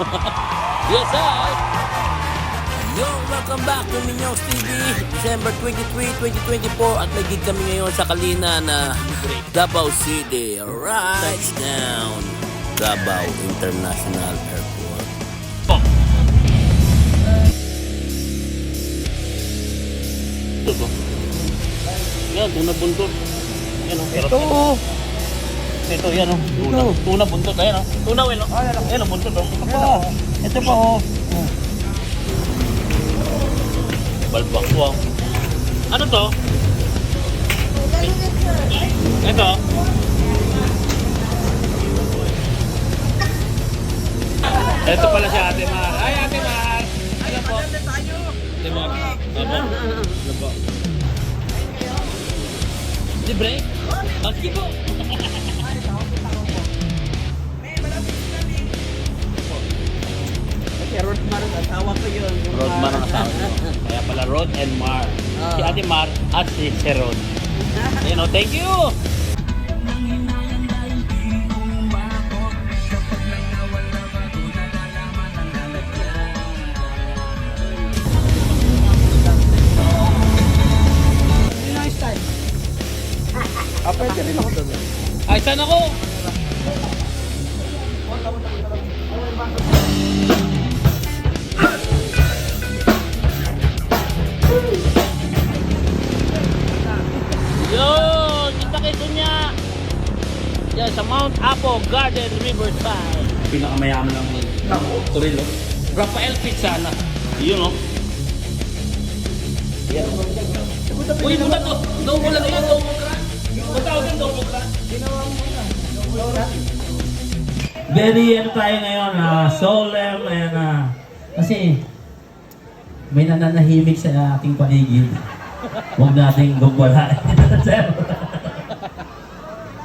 yes, I. Yo, welcome back to Minyo's TV. December 23, 2024 at may gig kami ngayon sa Kalina na Davao City. Alright, touchdown. Davao International Airport. Ito to. Yan, tuna buntot. Yan o. Ito. Ito, yan o. Tuna. Tuna buntot. Ayan o. Tuna, well o. Ayan o, buntot o. Ito pa oh. Balbak ko ah. Ano to? Ito. Ito pala si Ate Mar. Ay, Ate Mar! Ano po? Ate Mar. Ano? Ano po? Libre? Sige po. And Mar. Si Ate Mar at si Rod. Ayun o, thank you! Ah, pwede rin ako doon. Ay, saan ako? Sa Mount Apo Garden Riverside. Pinakamayaman ng Torilo. Rafael Pizana. Yun oh. Yan. Uy, muna to! Doon mo lang yan, doon mo ka! Matawag yung doon mo ka! Very ano tayo ngayon, ah, solemn and ah, kasi may nananahimik sa ating paligid. Huwag nating gumbalain.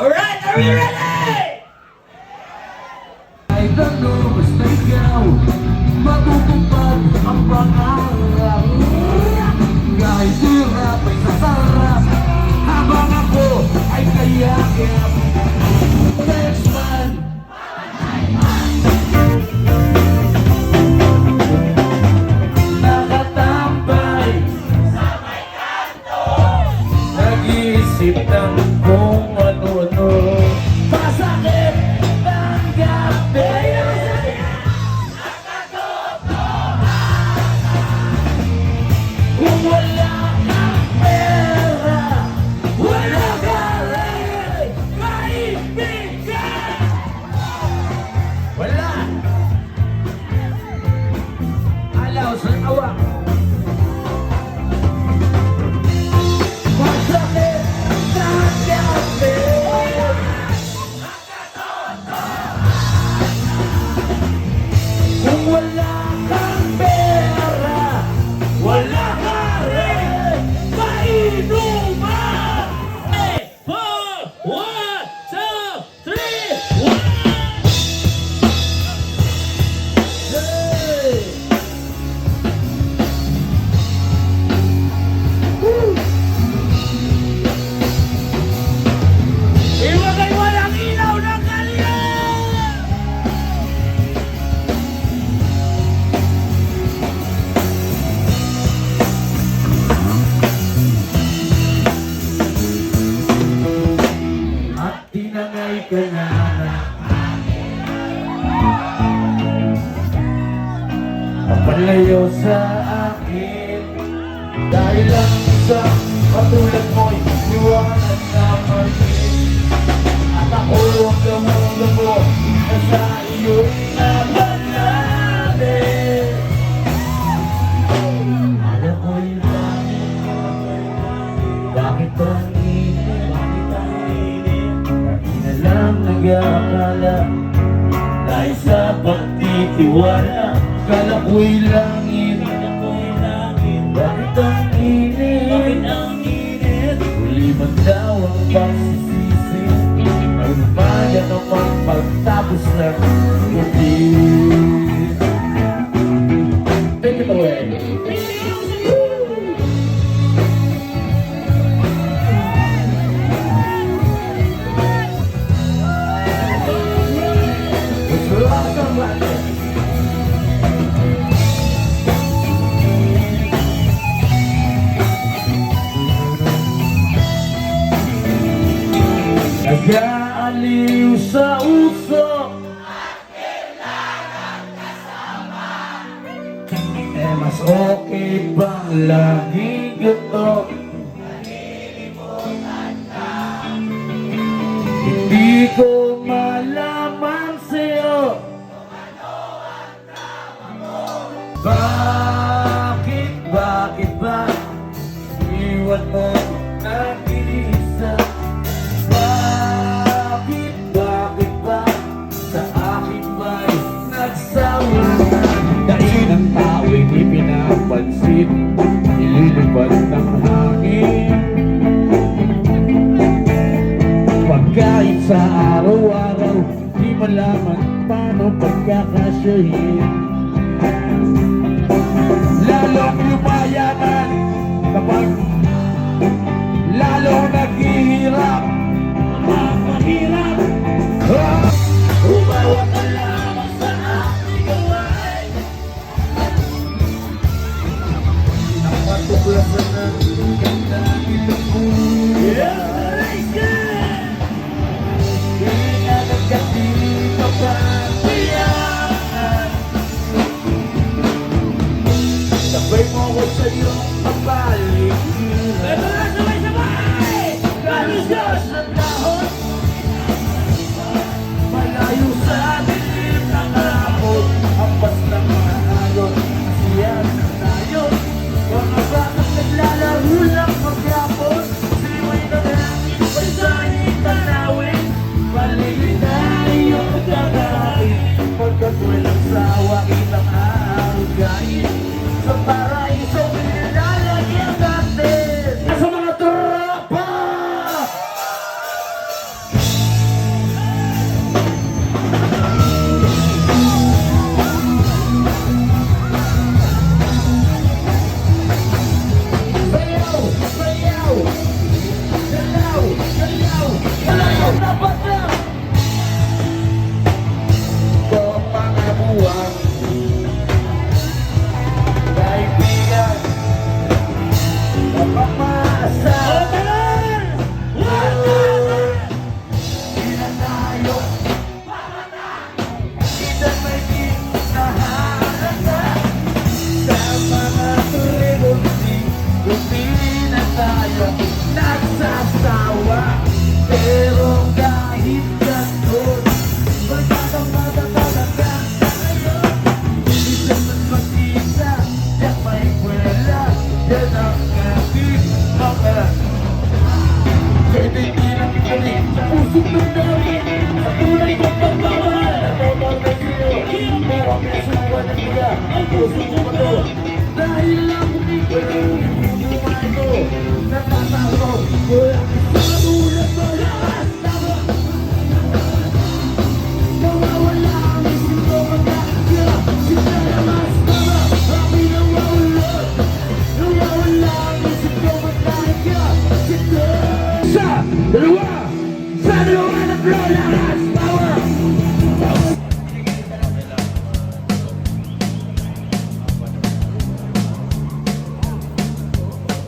Alright, are we ready? Gano, basta ikaw Matutupad ang pangarap. Kahit hirap ay sasarap. Habang ako ay kayakap sa akin. Dahil lang isa Katulad mo'y Iwanan na maging At ako ang gamo-gamo Na sa iyo'y nabanapin Alam ko'y bakit Bakit ang Di na lang nag-aakala Dahil sa pagtitiwala Kala ko'y langit love. Laging gato? Hindi ko malaman malaman paano pagkakasyahin Lalong lumayaman Kapag Lalong naghihirap Mahirap ah! Umawa ka lamang sa aking gawain Napatuklasan ng tayo nagsasawa Pero kahit ganun Magkakamaga talaga tayo Hindi naman mag-isa Yan may kwela Yan ang ating mga Pwede di lang galing Sa pusong mandawin Sa tunay kong pagmamahal Natawag na sa'yo Pero ang kasuwa ng mga Ang puso ko ito Dahil lang kumikita itu, tetap tahu,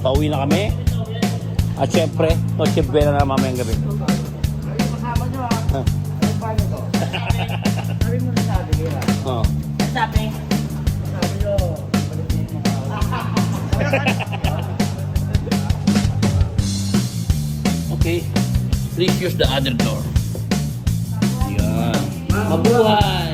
Pauwi na kami. At syempre, Noche Buena na mamayang gabi. Kasama nyo ah. Ah. Ano pa nyo to? Sabi mo na sabi kaya. Oh. Sabi? Sabi nyo. Palitin mo Okay. Please use the other door. Yan. Mabuhay!